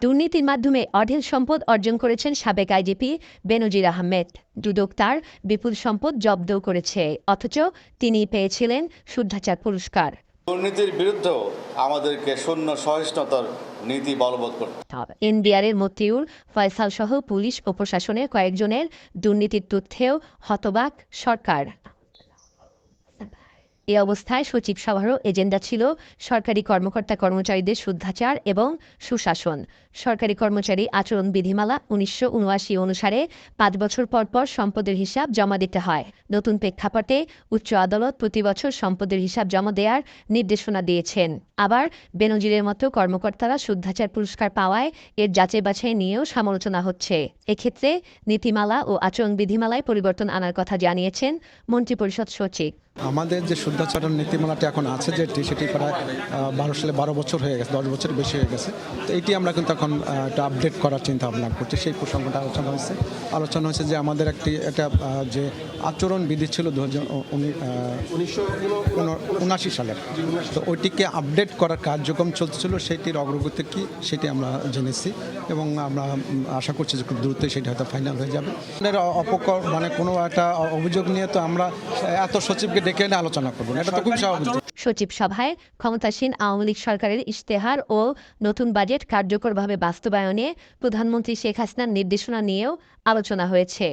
দুর্নীতির মাধ্যমে অঢেল সম্পদ অর্জন করেছেন সাবেক আইজিপি বেনজির আহমেদ। দুদক তার বিপুল সম্পদ জব্দ করেছে অথচ তিনি পেয়েছিলেন শুদ্ধাচার পুরস্কার। দুর্নীতির বিরুদ্ধেও আমাদেরকে শূন্য সহিষ্ণুতার নীতি বলবৎ করতে হবে। এনবিআরের মতিউর ফয়সাল সহ পুলিশ ও প্রশাসনের কয়েকজনের দুর্নীতির তথ্যেও হতবাক সরকার। এ অবস্থায় সচিব সভারও এজেন্ডা ছিল সরকারি কর্মকর্তা কর্মচারীদের শুদ্ধাচার এবং সুশাসন। সরকারি কর্মচারী আচরণ বিধিমালা উনিশশো উনআশি অনুসারে পাঁচ বছর পর পর সম্পদের হিসাব জমা দিতে হয়। নতুন প্রেক্ষাপটে উচ্চ আদালত প্রতি বছর সম্পদের হিসাব জমা দেওয়ার নির্দেশনা দিয়েছেন। আবার বেনজিরের মতো কর্মকর্তারা শুদ্ধাচার পুরস্কার পাওয়ায় এর যাচাই বাছাই নিয়েও সমালোচনা হচ্ছে। এক্ষেত্রে নীতিমালা ও আচরণ বিধিমালায় পরিবর্তন আনার কথা জানিয়েছেন মন্ত্রিপরিষদ সচিব। আমাদের যে শুদ্ধাচরণ নীতিমালাটি এখন আছে, যেটি সেটি প্রায় বারো সালে বারো বছর হয়ে গেছে, দশ বছর বেশি হয়ে গেছে। তো এটি আমরা কিন্তু এখন একটা আপডেট করার চিন্তা ভাবনা করছি। সেই প্রসঙ্গটা আলোচনা হয়েছে। আলোচনা হয়েছে যে আমাদের একটি, একটা যে আচরণ বিধি ছিল দু উনিশশো সালের। তো ওইটিকে আপডেট করার কার্যক্রম চলছিল সেটির অগ্রগতি কি সেটি আমরা জেনেছি এবং আমরা আশা করছি যে খুব দ্রুতই সেটি হয়তো ফাইনাল হয়ে যাবে। অপকর মানে কোনো একটা অভিযোগ নিয়ে তো আমরা, এত সচিবকে ডেকে এনে আলোচনা করবেন। এটা তো খুব স্বাভাবিক। সচিব সভায় ক্ষমতাসীন আওয়ামী লীগ সরকারের ইশতেহার ও নতুন বাজেট কার্যকরভাবে বাস্তবায়নে প্রধানমন্ত্রী শেখ হাসিনার নির্দেশনা নিয়েও আলোচনা হয়েছে।